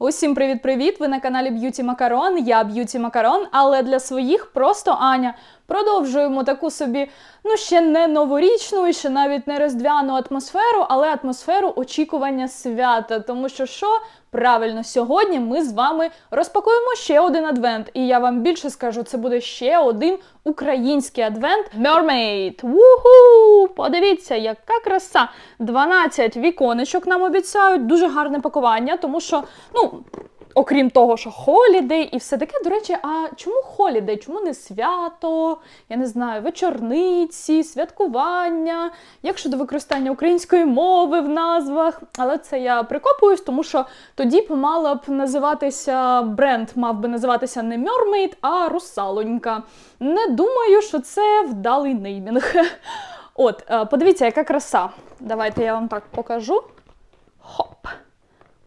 Усім привіт-привіт! Ви на каналі Б'юті Макарон. Я Б'юті Макарон, але для своїх просто Аня. Продовжуємо таку собі, ну ще не новорічну і ще навіть не різдвяну атмосферу, але атмосферу очікування свята. Тому що що правильно сьогодні ми з вами розпакуємо ще один адвент. І я вам більше скажу, це буде ще один український адвент Mermaid. Вуху! Подивіться, яка краса! 12 віконечок нам обіцяють. Дуже гарне пакування, тому що, ну. Окрім того, що холідей і все таке, до речі, а чому холідей? Чому не свято? Я не знаю, вечорниці, святкування, як щодо використання української мови в назвах. Але це я прикопуюсь, тому що тоді б мала б називатися бренд, мав би називатися не Mermaid, а Русалонька. Не думаю, що це вдалий неймінг. От, е, подивіться, яка краса. Давайте я вам так покажу. Хоп.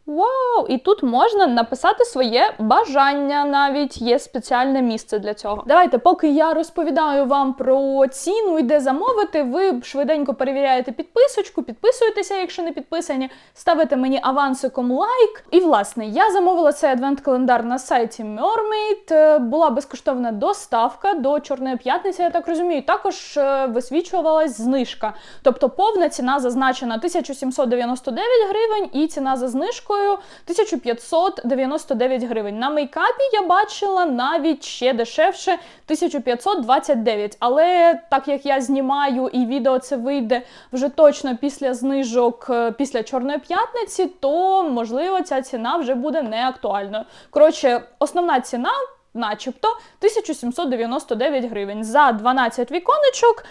Вау! І тут можна написати своє бажання, навіть є спеціальне місце для цього. Давайте, поки я розповідаю вам про ціну і де замовити, ви швиденько перевіряєте підписочку, підписуєтеся, якщо не підписані, ставите мені авансиком лайк. І власне я замовила цей адвент-календар на сайті Mermaid. Е, Була безкоштовна доставка до Чорної п'ятниці, я так розумію. Також е, висвічувалась знижка. Тобто повна ціна зазначена 1799 гривень, і ціна за знижкою 1599 гривень. На мейкапі я бачила навіть ще дешевше 1529. Але так як я знімаю і відео це вийде вже точно після знижок е, після Чорної п'ятниці, то можливо ця ціна вже буде не актуальною. Коротше, основна ціна. Начебто 1799 гривень за 12 віконечок.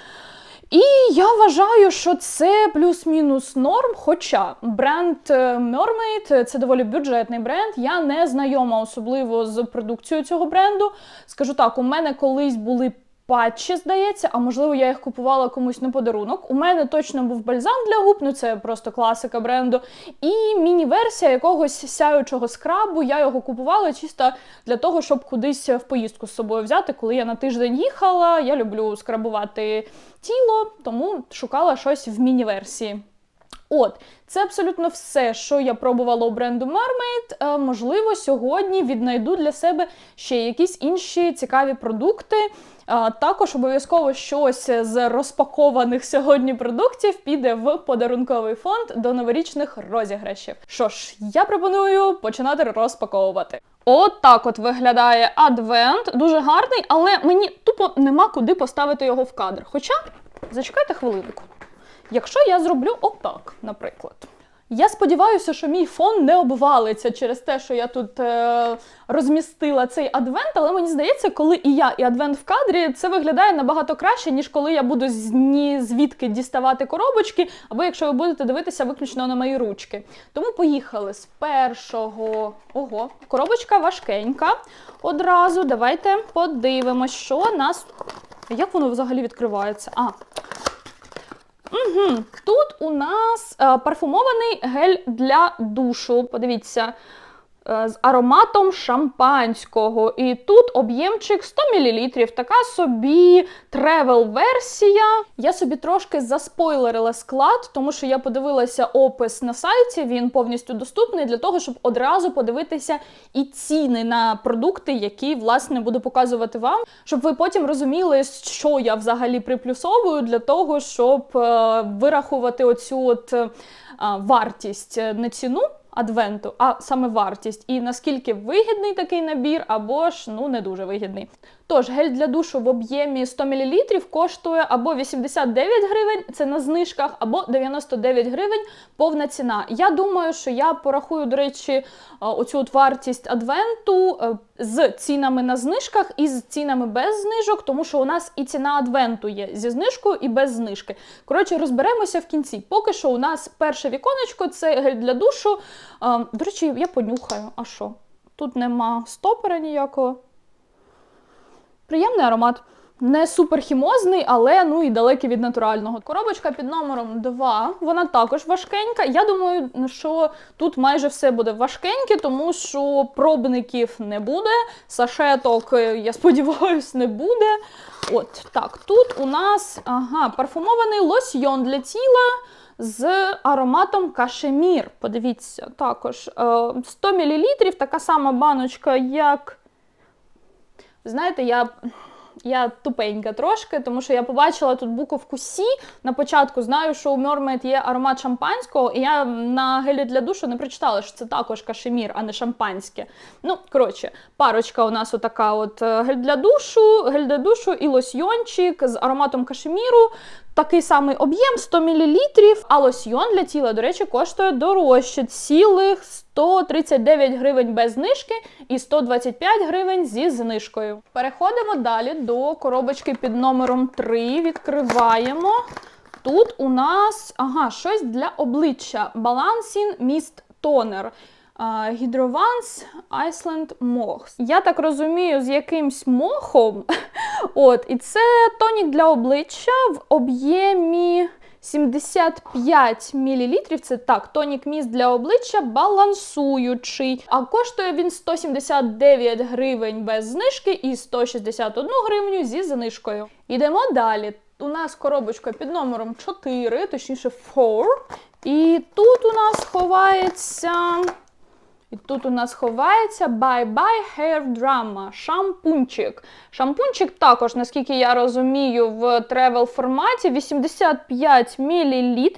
І я вважаю, що це плюс-мінус норм. Хоча бренд е, Mermaid – це доволі бюджетний бренд. Я не знайома особливо з продукцією цього бренду. Скажу так, у мене колись були патчі, здається, а можливо, я їх купувала комусь на подарунок. У мене точно був бальзам для губ, ну це просто класика бренду. І міні-версія якогось сяючого скрабу. Я його купувала чисто для того, щоб кудись в поїздку з собою взяти. Коли я на тиждень їхала, я люблю скрабувати тіло, тому шукала щось в міні-версії. От, це абсолютно все, що я пробувала у бренду Mermaid. Е, можливо, сьогодні віднайду для себе ще якісь інші цікаві продукти. Е, також обов'язково щось з розпакованих сьогодні продуктів піде в подарунковий фонд до новорічних розіграшів. Що ж, я пропоную починати розпаковувати. От так от виглядає адвент, дуже гарний, але мені тупо нема куди поставити його в кадр. Хоча, зачекайте хвилинку. Якщо я зроблю отак, наприклад. Я сподіваюся, що мій фон не обвалиться через те, що я тут е, розмістила цей адвент, але мені здається, коли і я, і адвент в кадрі, це виглядає набагато краще, ніж коли я буду з звідки діставати коробочки, або якщо ви будете дивитися виключно на мої ручки. Тому поїхали з першого. Ого, коробочка важкенька. Одразу давайте подивимось, що нас. Як воно взагалі відкривається? А, Угу. Тут у нас е, парфумований гель для душу. Подивіться, з ароматом шампанського. І тут об'ємчик 100 мл. Така собі тревел-версія. Я собі трошки заспойлерила склад, тому що я подивилася опис на сайті, він повністю доступний для того, щоб одразу подивитися і ціни на продукти, які, власне, буду показувати вам, щоб ви потім розуміли, що я взагалі приплюсовую для того, щоб е, вирахувати оцю от е, вартість е, не ціну адвенту, а саме вартість. І наскільки вигідний такий набір, або ж ну не дуже вигідний. Тож, гель для душу в об'ємі 100 мл коштує або 89 гривень, це на знижках, або 99 гривень повна ціна. Я думаю, що я порахую, до речі, оцю от вартість адвенту е, з цінами на знижках і з цінами без знижок, тому що у нас і ціна адвенту є зі знижкою і без знижки. Коротше, розберемося в кінці. Поки що у нас перше віконечко це гель для душу. До речі, я понюхаю. А що? Тут нема стопера ніякого. Приємний аромат. Не суперхімозний, але ну і далекий від натурального. Коробочка під номером 2, вона також важкенька. Я думаю, що тут майже все буде важкеньке, тому що пробників не буде, сашеток, е, я сподіваюся, не буде. От так, тут у нас ага, парфумований лосьйон для тіла з ароматом кашемір. Подивіться, також е, 100 мл, така сама баночка, як. Знаєте, я. Я тупенька трошки, тому що я побачила тут буковку Сі. На початку знаю, що у Mermaid є аромат шампанського, і я на гелі для душу не прочитала, що це також кашемір, а не шампанське. Ну, коротше, парочка у нас отака: от е, гель для душу, гель для душу і лосьйончик з ароматом кашеміру. Такий самий об'єм 100 мл, а лосьйон для тіла, до речі, коштує дорожче цілих 139 гривень без знижки і 125 гривень зі знижкою. Переходимо далі до коробочки під номером 3. Відкриваємо. Тут у нас ага, щось для обличчя. Balancing Mist Toner. Гідрованс Iceland Moss. Я так розумію, з якимсь мохом. От, і це тонік для обличчя в об'ємі 75 мл. Це так, тонік міст для обличчя балансуючий. А коштує він 179 гривень без знижки і 161 гривню зі знижкою. Йдемо далі. У нас коробочка під номером 4, точніше 4. І тут у нас ховається. І тут у нас ховається Bye Bye Hair Drama шампунчик. Шампунчик також, наскільки я розумію, в тревел форматі 85 мл.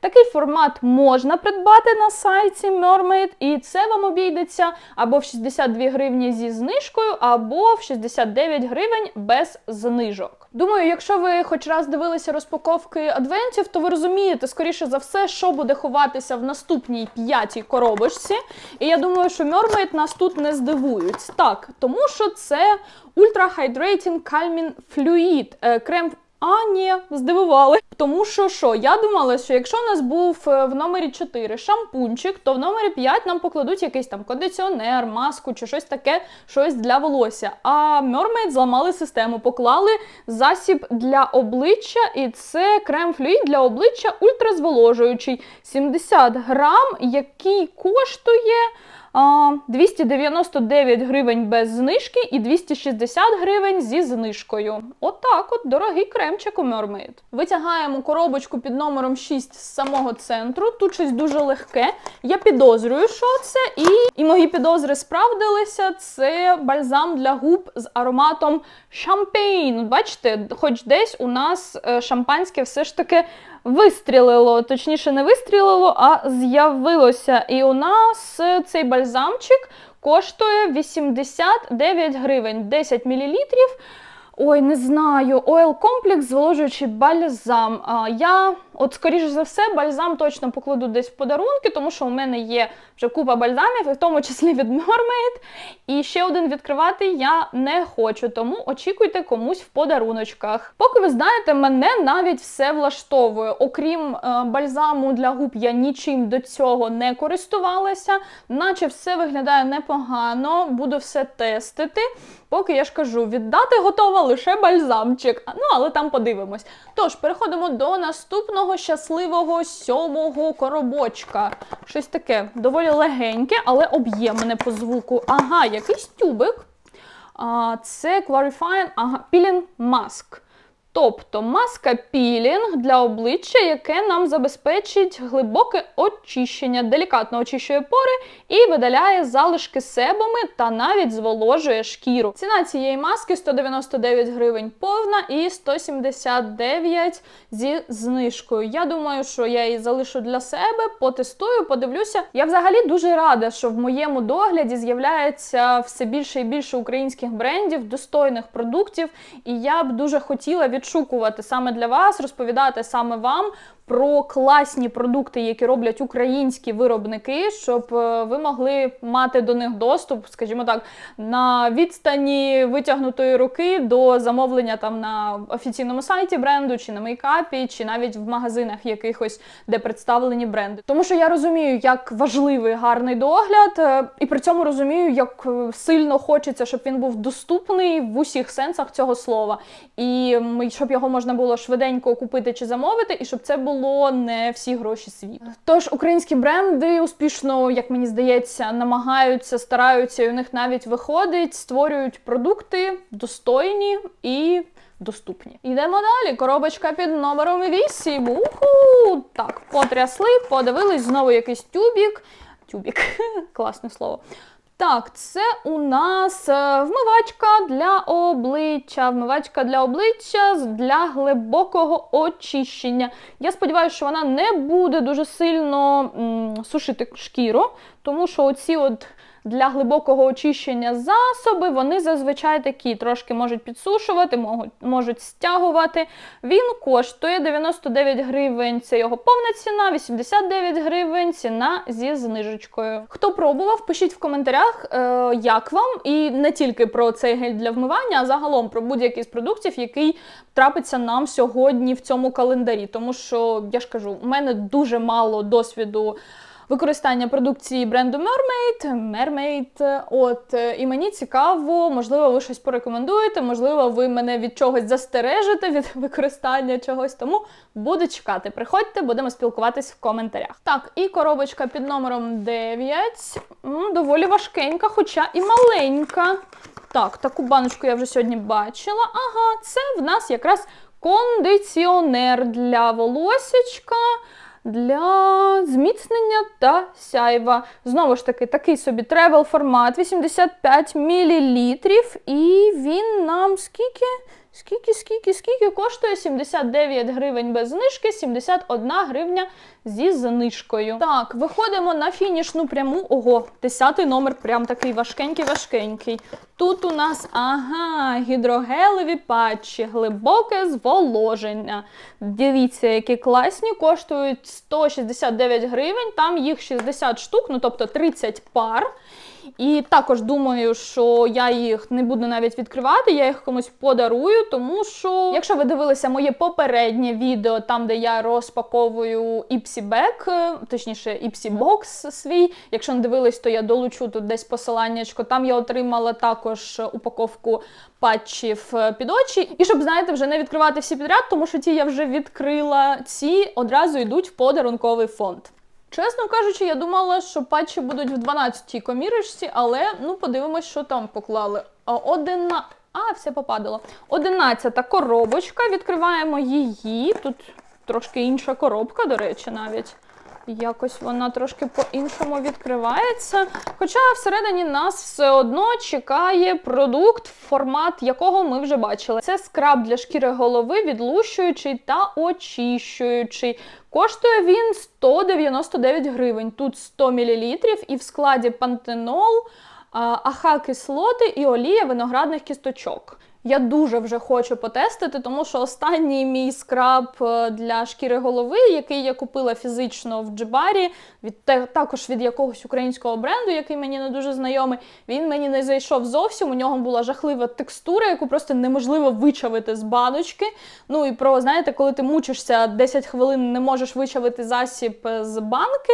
Такий формат можна придбати на сайті Mermaid, і це вам обійдеться або в 62 гривні зі знижкою, або в 69 гривень без знижок. Думаю, якщо ви хоч раз дивилися розпаковки адвентів, то ви розумієте, скоріше за все, що буде ховатися в наступній п'ятій коробочці. І я думаю, що Mermaid нас тут не здивують. Так, тому що це Ultra Hydrating Calming Fluid. е, Крем. А, ні, здивували. Тому що що? Я думала, що якщо у нас був е, в номері 4 шампунчик, то в номері 5 нам покладуть якийсь там кондиціонер, маску чи щось таке, щось для волосся. А Mermaid зламали систему, поклали засіб для обличчя, і це крем-флюїд для обличчя ультразволожуючий. 70 грам, який коштує. А, 299 гривень без знижки і 260 гривень зі знижкою. Отак от, дорогий кремчик у Mermaid. Витягаємо коробочку під номером 6 з самого центру. Тут щось дуже легке. Я підозрюю, що це, і, і мої підозри справдилися. Це бальзам для губ з ароматом шампейн. Бачите, хоч десь у нас е, шампанське все ж таки вистрілило, точніше, не вистрілило, а з'явилося. І у нас е, цей бальзамчик коштує 89 гривень, 10 мл. Ой, не знаю. Ойл комплекс, зволожуючий бальзам. А, я, от, скоріше за все, бальзам точно покладу десь в подарунки, тому що у мене є вже купа бальзамів, і в тому числі від Mermaid. І ще один відкривати я не хочу, тому очікуйте комусь в подаруночках. Поки ви знаєте, мене навіть все влаштовує. Окрім е, бальзаму для губ, я нічим до цього не користувалася, наче все виглядає непогано, буду все тестити. Поки я ж кажу, віддати готова лише бальзамчик. Ну, але там подивимось. Тож, переходимо до наступного щасливого сьомого коробочка. Щось таке доволі легеньке, але об'ємне по звуку. Ага, якийсь тюбик. А, Це Clarifying ага, Peeling Mask. Тобто маска пілінг для обличчя, яке нам забезпечить глибоке очищення, делікатно очищує пори і видаляє залишки себами та навіть зволожує шкіру. Ціна цієї маски 199 гривень повна і 179 зі знижкою. Я думаю, що я її залишу для себе, потестую, подивлюся. Я взагалі дуже рада, що в моєму догляді з'являється все більше і більше українських брендів, достойних продуктів, і я б дуже хотіла відшукувати саме для вас, розповідати саме вам про класні продукти, які роблять українські виробники, щоб е, ви могли мати до них доступ, скажімо так, на відстані витягнутої руки до замовлення там на офіційному сайті бренду, чи на мейкапі, чи навіть в магазинах якихось, де представлені бренди. Тому що я розумію, як важливий гарний догляд, е, і при цьому розумію, як е, сильно хочеться, щоб він був доступний в усіх сенсах цього слова. І щоб його можна було швиденько купити чи замовити, і щоб це було не всі гроші світу. Тож українські бренди успішно, як мені здається, намагаються, стараються, і у них навіть виходить, створюють продукти достойні і. Доступні. Йдемо далі. Коробочка під номером 8. Уху! Так, потрясли, подивились, знову якийсь тюбік. Тюбік, класне слово. Так, це у нас е, вмивачка для обличчя. Вмивачка для обличчя для глибокого очищення. Я сподіваюся, що вона не буде дуже сильно м, сушити шкіру, тому що оці от для глибокого очищення засоби, вони зазвичай такі трошки можуть підсушувати, можуть, можуть стягувати. Він коштує 99 гривень, це його повна ціна, 89 гривень ціна зі знижечкою. Хто пробував, пишіть в коментарях, е, як вам, і не тільки про цей гель для вмивання, а загалом про будь-який з продуктів, який трапиться нам сьогодні в цьому календарі. Тому що я ж кажу, у мене дуже мало досвіду використання продукції бренду Mermaid, Mermaid. От е, і мені цікаво, можливо, ви щось порекомендуєте, можливо, ви мене від чогось застережете від використання чогось. Тому буду чекати. Приходьте, будемо спілкуватись в коментарях. Так, і коробочка під номером 9. Доволі важкенька, хоча і маленька. Так, таку баночку я вже сьогодні бачила. Ага, це в нас якраз кондиціонер для волосечка для зміцнення та сяйва. Знову ж таки, такий собі тревел формат 85 мл. І він нам скільки? Скільки, скільки, скільки коштує 79 гривень без знижки, 71 гривня зі знижкою. Так, виходимо на фінішну пряму. Ого, 10 номер, прям такий важкенький-важкенький. Тут у нас ага, гідрогелеві патчі, глибоке зволоження. Дивіться, які класні, коштують 169 гривень, там їх 60 штук, ну тобто 30 пар. І також думаю, що я їх не буду навіть відкривати, я їх комусь подарую, тому що, якщо ви дивилися моє попереднє відео, там де я розпаковую е, точніше Box свій. Якщо не дивились, то я долучу тут десь посиланнячко. Там я отримала також упаковку патчів е, під очі. І щоб, знаєте, вже не відкривати всі підряд, тому що ті я вже відкрила, ці одразу йдуть в подарунковий фонд. Чесно кажучи, я думала, що патчі будуть в 12-й комірочці, але ну подивимось, що там поклали. Одина... а все попадало. 11-та коробочка. Відкриваємо її. Тут трошки інша коробка, до речі, навіть. Якось вона трошки по-іншому відкривається. Хоча всередині нас все одно чекає продукт, формат якого ми вже бачили. Це скраб для шкіри голови, відлущуючий та очищуючий. Коштує він 199 гривень. Тут 100 мл і в складі пантенол, аха-кислоти і олія виноградних кісточок. Я дуже вже хочу потестити, тому що останній мій скраб е, для шкіри голови, який я купила фізично в Джибарі, від також від якогось українського бренду, який мені не дуже знайомий, він мені не зайшов зовсім. У нього була жахлива текстура, яку просто неможливо вичавити з баночки. Ну і про знаєте, коли ти мучишся 10 хвилин, не можеш вичавити засіб е, з банки,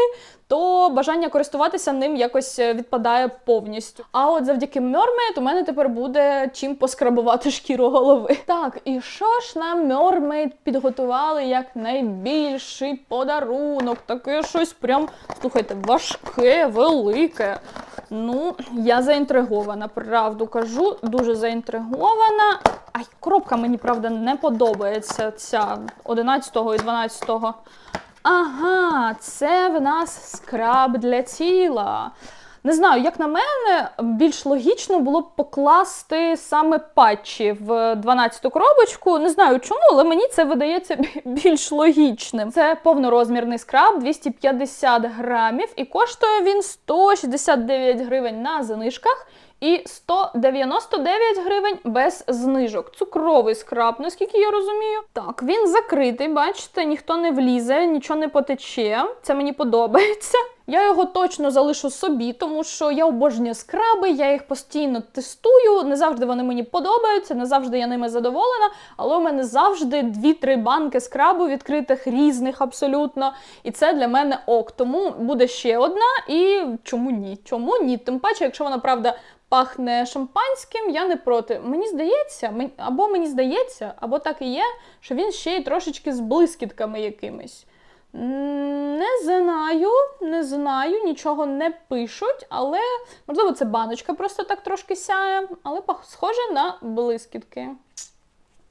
то бажання користуватися ним якось е, відпадає повністю. А от завдяки Mermaid у мене тепер буде чим поскрабувати шкіру голови. Так, і що ж нам Mermaid підготували як найбільший подарунок? Таке щось прям, слухайте, важке, велике. Ну, я заінтригована, правду кажу, дуже заінтригована. Ай, коробка мені, правда, не подобається ця 11-го і 12-го. Ага, це в нас скраб для тіла. Не знаю, як на мене, більш логічно було б покласти саме патчі в 12-ту коробочку. Не знаю чому, але мені це видається більш логічним. Це повнорозмірний скраб 250 грамів, і коштує він 169 гривень на знижках. І 199 гривень без знижок. Цукровий скраб, наскільки я розумію. Так, він закритий, бачите, ніхто не влізе, нічого не потече. Це мені подобається. Я його точно залишу собі, тому що я обожнюю скраби, я їх постійно тестую. Не завжди вони мені подобаються, не завжди я ними задоволена, але у мене завжди 2-3 банки скрабу відкритих, різних абсолютно. І це для мене ок. Тому буде ще одна, і чому ні? Чому ні? Тим паче, якщо вона правда. Пахне шампанським, я не проти. Мені здається, або мені здається, або так і є, що він ще й трошечки з блискітками якимись. Не знаю, не знаю, нічого не пишуть, але можливо це баночка просто так трошки сяє, але схоже на блискітки.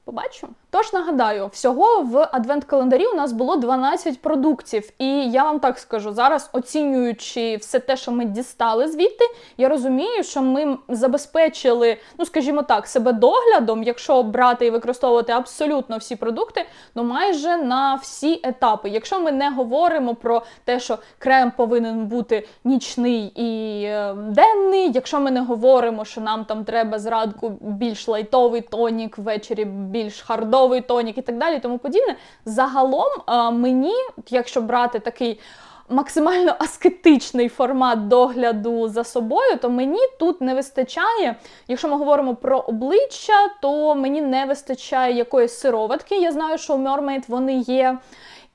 Побачу. Тож нагадаю, всього в адвент-календарі у нас було 12 продуктів. І я вам так скажу, зараз оцінюючи все те, що ми дістали звідти, я розумію, що ми забезпечили, ну скажімо так, себе доглядом, якщо брати і використовувати абсолютно всі продукти, ну майже на всі етапи. Якщо ми не говоримо про те, що крем повинен бути нічний і е, денний, якщо ми не говоримо, що нам там треба зранку більш лайтовий тонік, ввечері більш хардовий тонік і так далі, тому подібне. Загалом е, мені, якщо брати такий максимально аскетичний формат догляду за собою, то мені тут не вистачає. Якщо ми говоримо про обличчя, то мені не вистачає якоїсь сироватки. Я знаю, що у Mermaid вони є.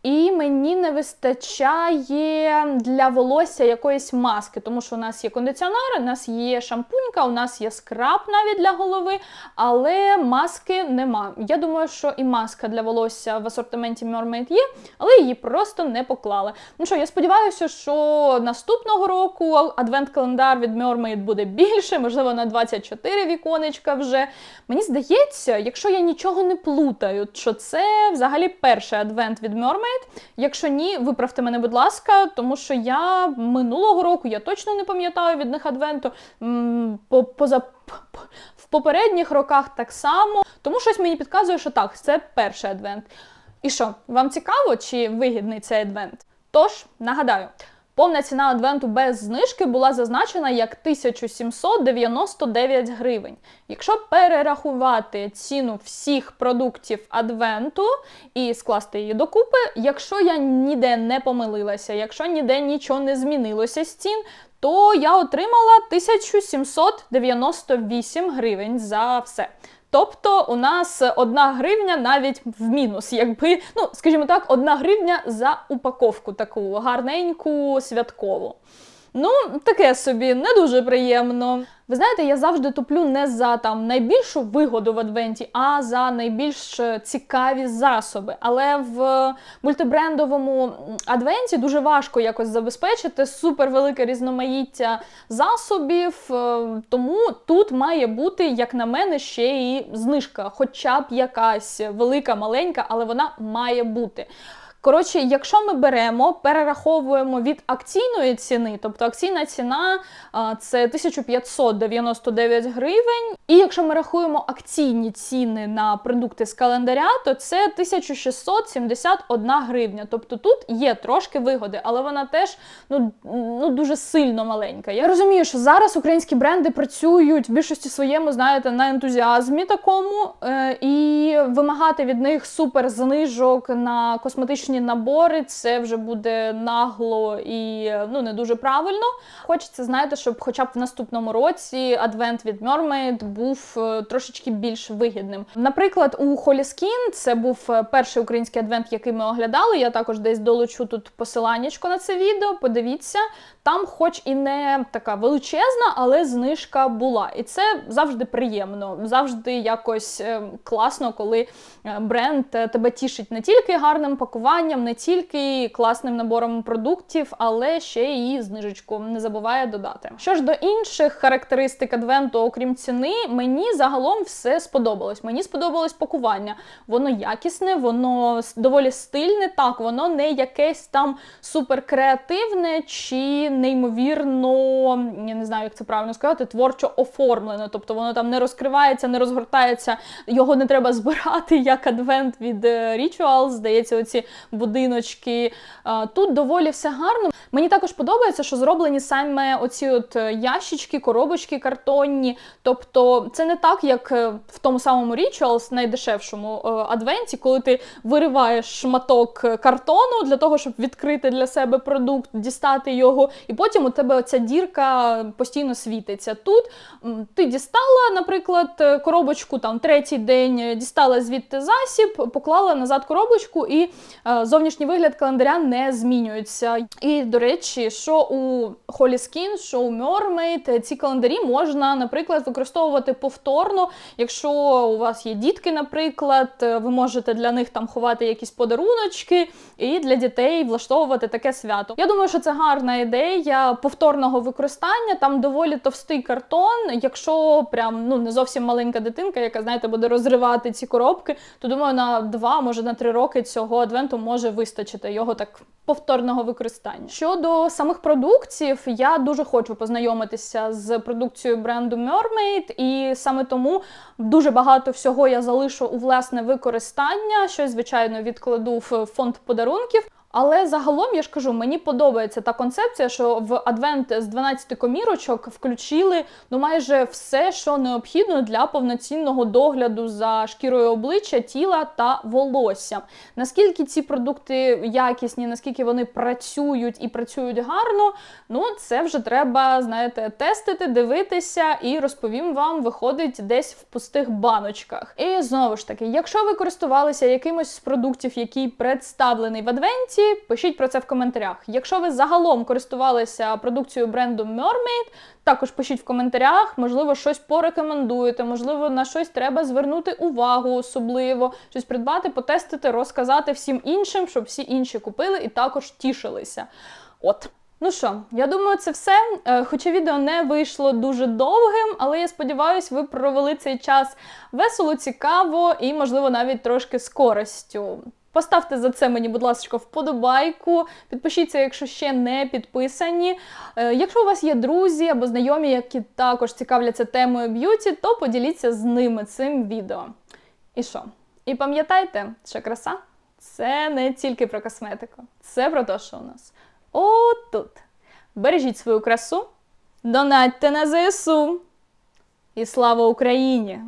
І мені не вистачає для волосся якоїсь маски, тому що у нас є кондиціонер, у нас є шампунька, у нас є скраб навіть для голови, але маски нема. Я думаю, що і маска для волосся в асортименті Mermaid є, але її просто не поклали. Ну що, я сподіваюся, що наступного року адвент-календар від Mermaid буде більше, можливо, на 24 віконечка вже. Мені здається, якщо я нічого не плутаю, що це взагалі перший адвент від Mermaid. Якщо ні, виправте мене, будь ласка, тому що я минулого року я точно не пам'ятаю від них адвенту. Поза в попередніх роках так само. Тому щось мені підказує, що так, це перший адвент. І що, вам цікаво чи вигідний цей адвент? Тож, нагадаю. Повна ціна адвенту без знижки була зазначена як 1799 гривень. Якщо перерахувати ціну всіх продуктів адвенту і скласти її докупи, якщо я ніде не помилилася, якщо ніде нічого не змінилося з цін, то я отримала 1798 гривень за все. Тобто у нас одна гривня навіть в мінус, якби, ну, скажімо так, одна гривня за упаковку таку гарненьку, святкову. Ну, таке собі не дуже приємно. Ви знаєте, я завжди туплю не за там найбільшу вигоду в адвенті, а за найбільш е, цікаві засоби. Але в мультибрендовому адвенті дуже важко якось забезпечити супервелике різноманіття засобів. е, Тому тут має бути, як на мене, ще і знижка, хоча б якась велика, маленька, але вона має бути. Коротше, якщо ми беремо, перераховуємо від акційної ціни, тобто акційна ціна це 1599 гривень. І якщо ми рахуємо акційні ціни на продукти з календаря, то це 1671 гривня. Тобто тут є трошки вигоди, але вона теж ну, ну дуже сильно маленька. Я розумію, що зараз українські бренди працюють в більшості своєму, знаєте, на ентузіазмі такому, е, і вимагати від них супер знижок на косметичні набори, це вже буде нагло і ну не дуже правильно. Хочеться, знаєте, щоб хоча б в наступному році адвент від Mermaid був е, трошечки більш вигідним. Наприклад, у Skin це був е, перший український адвент, який ми оглядали. Я також десь долучу тут посиланнячко на це відео. Подивіться, там, хоч і не така величезна, але знижка була. І це завжди приємно, завжди якось е, класно, коли е, бренд тебе тішить не тільки гарним пакуванням, не тільки класним набором продуктів, але ще і знижечку не забуває додати. Що ж до інших характеристик адвенту, окрім ціни, мені загалом все сподобалось. Мені сподобалось пакування. Воно якісне, воно доволі стильне. Так, воно не якесь там суперкреативне чи неймовірно, я не знаю, як це правильно сказати, творчо оформлене. Тобто воно там не розкривається, не розгортається, його не треба збирати, як адвент від е, Ritual, здається, оці будиночки. Тут доволі все гарно. Мені також подобається, що зроблені саме оці от е, ящички, коробочки картонні. Тобто це не так, як е, в тому самому Rituals, найдешевшому е, адвенті, коли ти вириваєш шматок картону для того, щоб відкрити для себе продукт, дістати його, і потім у тебе оця дірка постійно світиться. Тут ти дістала, наприклад, коробочку там третій день, дістала звідти засіб, поклала назад коробочку, і зовнішній вигляд календаря не змінюється. І, до речі, що у Holy Skin, що у Mermaid, е, ці календарі можна, наприклад, використовувати повторно. Якщо у вас є дітки, наприклад, е, ви можете для них там ховати якісь подаруночки і для дітей влаштовувати таке свято. Я думаю, що це гарна ідея повторного використання. Там доволі товстий картон. Якщо прям ну не зовсім маленька дитинка, яка знаєте, буде розривати ці коробки, то думаю, на два, може на три роки цього адвенту може вистачити його так повторного використання. Щодо самих продуктів, я дуже хочу познайомитися з продукцією бренду Mermaid, і саме тому дуже багато всього я залишу у власне використання. Щось, звичайно, відкладу в фонд подарунків. Але загалом я ж кажу, мені подобається та концепція, що в адвент з 12 комірочок включили ну майже все, що необхідно для повноцінного догляду за шкірою обличчя, тіла та волоссям. Наскільки ці продукти якісні, наскільки вони працюють і працюють гарно, ну це вже треба, знаєте, тестити, дивитися, і розповім вам, виходить десь в пустих баночках. І знову ж таки, якщо ви користувалися якимось з продуктів, який представлений в адвенті, пишіть про це в коментарях. Якщо ви загалом користувалися продукцією бренду Mermaid, також пишіть в коментарях, можливо, щось порекомендуєте, можливо, на щось треба звернути увагу особливо, щось придбати, потестити, розказати всім іншим, щоб всі інші купили і також тішилися. От. Ну що, я думаю, це все. Е, Хоча відео не вийшло дуже довгим, але я сподіваюся, ви провели цей час весело, цікаво і, можливо, навіть трошки з користю. Поставте за це мені, будь ласка, вподобайку. Підпишіться, якщо ще не підписані. Е, Якщо у вас є друзі або знайомі, які також цікавляться темою б'юті, то поділіться з ними цим відео. І що? І пам'ятайте, що краса це не тільки про косметику, це про те, що у нас отут. Бережіть свою красу, донатьте на ЗСУ. І слава Україні!